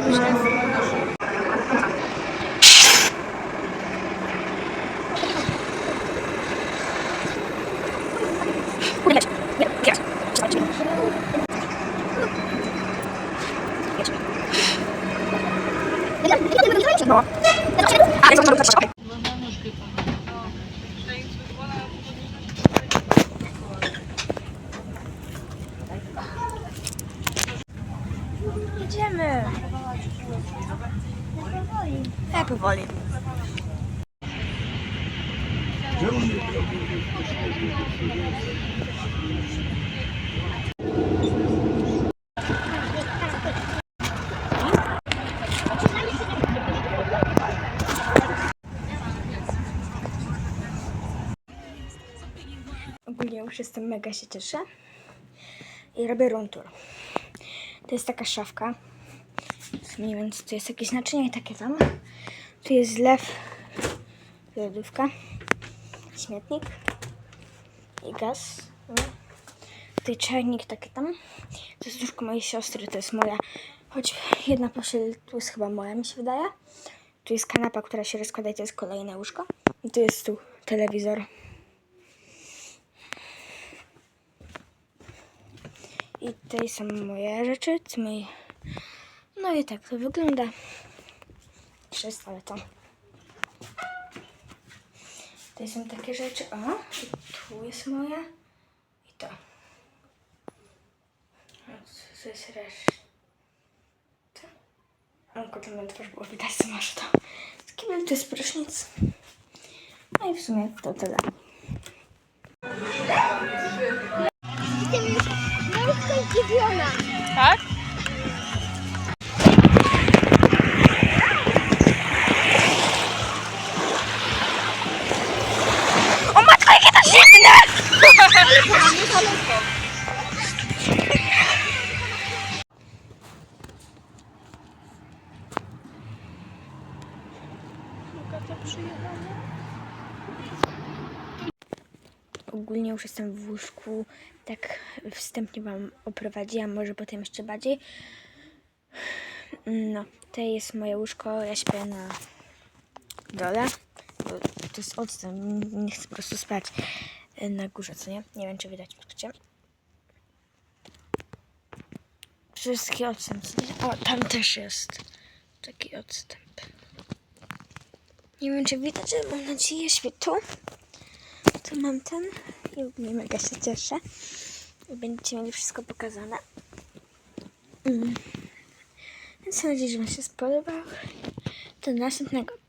Ja już jest. Jedziemy. Jak powoli. Ogólnie już jestem mega się cieszę. I robię room tour. To jest taka szafka. Nie wiem, co tu jest jakieś naczynie takie tam. Tu jest zlew, lodówka, śmietnik i gaz. Tutaj czajnik taki tam. To jest łóżko mojej siostry, to jest moja. Choć jedna pościel tu jest chyba moja, mi się wydaje. Tu jest kanapa, która się rozkłada i to jest kolejne łóżko. I tu jest tu telewizor. I tutaj są moje rzeczy, moi... No i tak to wygląda. Wszystko to. Tutaj są takie rzeczy. O, i tu jest moja. I to. Co- jest reszta? O, kurczę, mnie twarz było widać, co masz to. Z kibel to jest prysznic. No i w sumie to tyle. Jestem już mocno zdziwiona. Tak? O matko, jakie to zimne! Ogólnie już jestem w łóżku, tak wstępnie Wam oprowadziłam, może potem jeszcze bardziej. No, to jest moje łóżko, ja śpię na dole. bo To jest odstęp, nie chcę po prostu spać na górze, co nie? Nie wiem, czy widać skrócie. Wszystkie odstęp? O, tam też jest taki odstęp. Nie wiem, czy widać, ale mam nadzieję, świetło. Tu mam ten i ogólnie mega się cieszę. Będziecie mieli wszystko pokazane. Mm. Więc mam nadzieję, że Wam się spodobał. Do następnego.